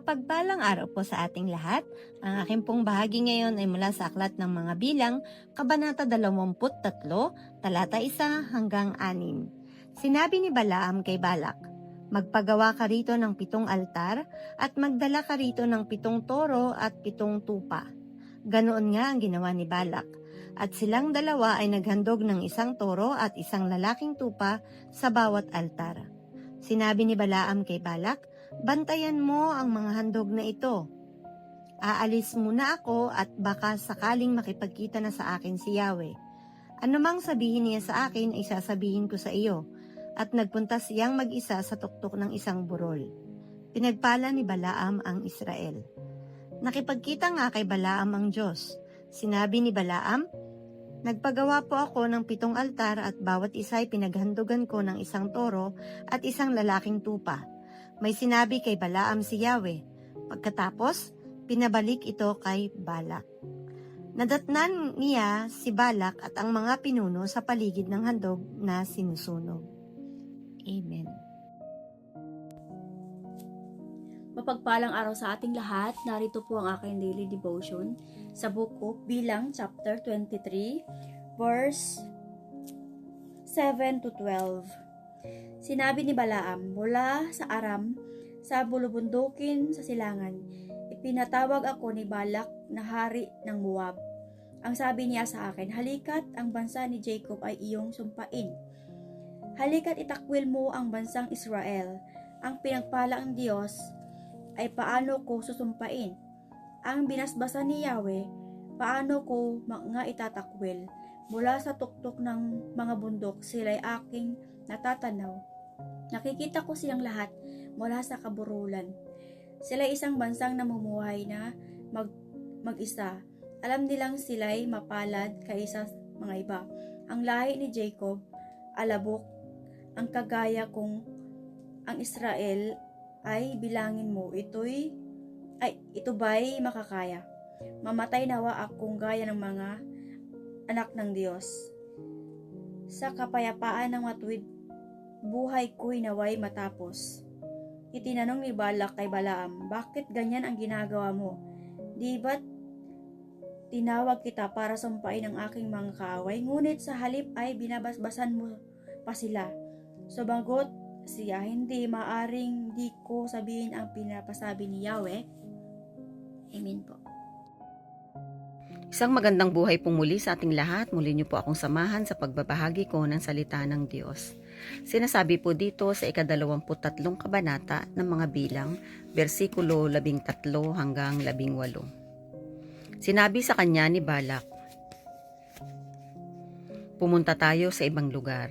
Mapagpalang araw po sa ating lahat. Ang aking pong bahagi ngayon ay mula sa Aklat ng Mga Bilang, Kabanata 23, talata 1 hanggang 6. Sinabi ni Balaam kay Balak, Magpagawa ka rito ng pitong altar at magdala ka rito ng pitong toro at pitong tupa. Ganoon nga ang ginawa ni Balak. At silang dalawa ay naghandog ng isang toro at isang lalaking tupa sa bawat altar. Sinabi ni Balaam kay Balak, Bantayan mo ang mga handog na ito. Aalis muna ako at baka sakaling makipagkita na sa akin si Yahweh. Ano mang sabihin niya sa akin ay sasabihin ko sa iyo. At nagpunta siyang mag-isa sa tuktok ng isang burol. Pinagpala ni Balaam ang Israel. Nakipagkita nga kay Balaam ang Diyos. Sinabi ni Balaam, Nagpagawa po ako ng pitong altar at bawat isa ay pinaghandugan ko ng isang toro at isang lalaking tupa. May sinabi kay Balaam si Yahweh. Pagkatapos, pinabalik ito kay Balak. Nadatnan niya si Balak at ang mga pinuno sa paligid ng handog na sinusunog. Amen. Mapagpalang araw sa ating lahat. Narito po ang aking daily devotion sa Book of Bilang, chapter 23, verse 7 to 12. Sinabi ni Balaam, mula sa Aram, sa bulubundukin sa silangan, ipinatawag ako ni Balak na hari ng Moab. Ang sabi niya sa akin, halikat ang bansa ni Jacob ay iyong sumpain. Halikat itakwil mo ang bansang Israel. Ang pinagpala ang Diyos ay paano ko susumpain? Ang binasbasan ni Yahweh, paano ko mga itatakwil? Mula sa tuktok ng mga bundok, sila'y aking natatanaw. Nakikita ko silang lahat mula sa kaburulan. Sila isang bansang namumuhay na mag, mag-isa. Alam nilang sila'y mapalad kaysa mga iba. Ang lahi ni Jacob, alabok, ang kagaya kong ang Israel ay bilangin mo, ito'y, ay, ito ba'y makakaya? Mamatay nawa akong gaya ng mga anak ng Diyos. Sa kapayapaan ng matuwid, buhay ko'y naway matapos. Itinanong ni Balak kay Balaam, bakit ganyan ang ginagawa mo? Di ba't tinawag kita para sumpain ang aking mga kaaway, ngunit sa halip ay binabasbasan mo pa sila. Sumagot siya, hindi maaring di ko sabihin ang pinapasabi ni Yahweh. Amen po. Isang magandang buhay pong muli sa ating lahat. Muli niyo po akong samahan sa pagbabahagi ko ng salita ng Diyos. Sinasabi po dito sa ikadalawamput-tatlong kabanata ng mga bilang, versikulo labing tatlo hanggang labing walo. Sinabi sa kanya ni Balak, Pumunta tayo sa ibang lugar.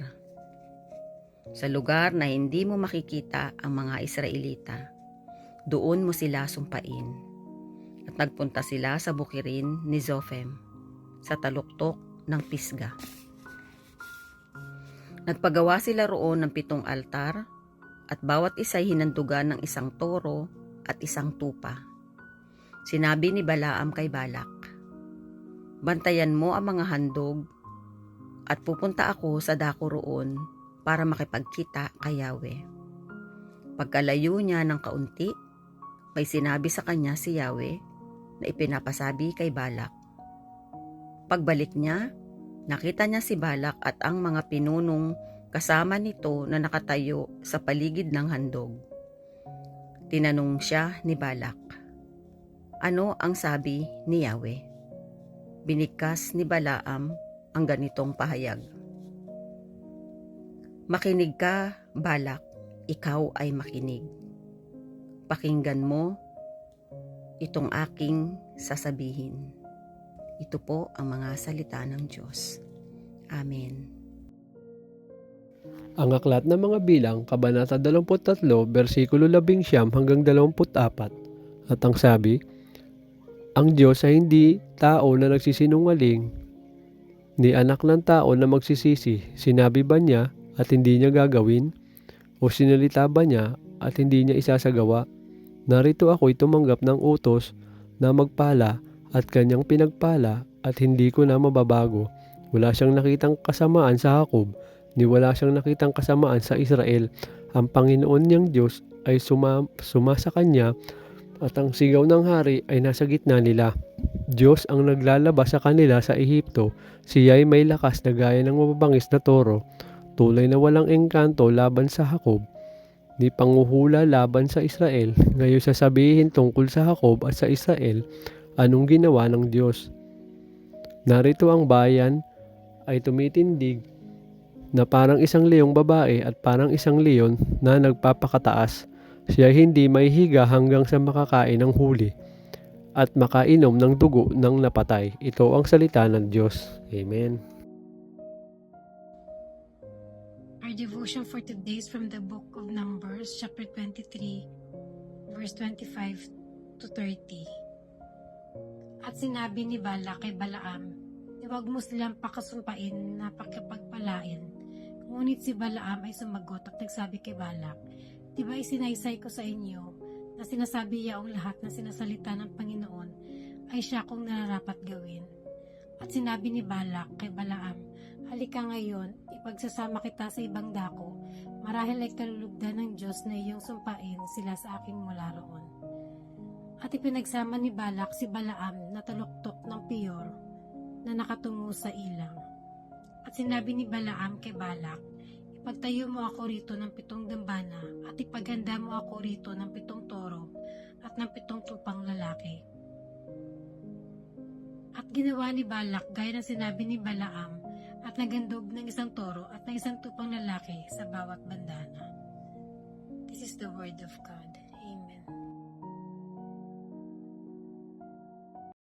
Sa lugar na hindi mo makikita ang mga Israelita. Doon mo sila sumpain at nagpunta sila sa bukirin ni Zophem sa taluktok ng Pisga. Nagpagawa sila roon ng pitong altar at bawat isa'y hinandugan ng isang toro at isang tupa. Sinabi ni Balaam kay Balak, Bantayan mo ang mga handog at pupunta ako sa dako roon para makipagkita kay Yahweh. Pagkalayo niya ng kaunti, may sinabi sa kanya si Yahweh na ipinapasabi kay Balak. Pagbalik niya, nakita niya si Balak at ang mga pinunong kasama nito na nakatayo sa paligid ng handog. Tinanong siya ni Balak, Ano ang sabi ni Yahweh? Binigkas ni Balaam ang ganitong pahayag. Makinig ka, Balak, ikaw ay makinig. Pakinggan mo itong aking sasabihin. Ito po ang mga salita ng Diyos. Amen. Ang aklat ng mga bilang, Kabanata 23, versikulo 11 hanggang 24. At ang sabi, Ang Diyos ay hindi tao na nagsisinungaling, ni anak ng tao na magsisisi. Sinabi ba niya at hindi niya gagawin? O sinalita ba niya at hindi niya isasagawa? Narito ako'y tumanggap ng utos na magpala at kanyang pinagpala at hindi ko na mababago. Wala siyang nakitang kasamaan sa Jacob, ni wala siyang nakitang kasamaan sa Israel. Ang Panginoon niyang Diyos ay suma, suma sa kanya At ang sigaw ng hari ay nasa gitna nila. Diyos ang naglalabas sa kanila sa Ehipto. Siya ay may lakas na gaya ng mababangis na toro. Tulay na walang engkanto laban sa Hakob. Ni panguhula laban sa Israel. Ngayon sasabihin tungkol sa Hakob at sa Israel, anong ginawa ng Diyos. Narito ang bayan ay tumitindig na parang isang leong babae at parang isang leon na nagpapakataas. Siya hindi may higa hanggang sa makakain ng huli at makainom ng dugo ng napatay. Ito ang salita ng Diyos. Amen. Our devotion for today is from the book of Numbers, chapter 23, verse 25 to 30. At sinabi ni Bala kay Balaam, Huwag mo silang pakasumpain na pakipagpalain. Ngunit si Balaam ay sumagot at nagsabi kay Balak, Di ba isinaysay ko sa inyo na sinasabi yaong lahat na sinasalita ng Panginoon ay siya kong nararapat gawin? At sinabi ni Balak kay Balaam, Halika ngayon, ipagsasama kita sa ibang dako. Marahil ay kalulugdan ng Diyos na iyong sumpain sila sa akin mula roon. At ipinagsama ni Balak si Balaam na taluktok ng piyor na nakatungo sa ilang. At sinabi ni Balaam kay Balak, Ipagtayo mo ako rito ng pitong dambana at ipaghanda mo ako rito ng pitong toro at ng pitong tupang lalaki. At ginawa ni Balak gaya ng sinabi ni Balaam at nagandog ng isang toro at ng isang tupang lalaki sa bawat bandana. This is the word of God.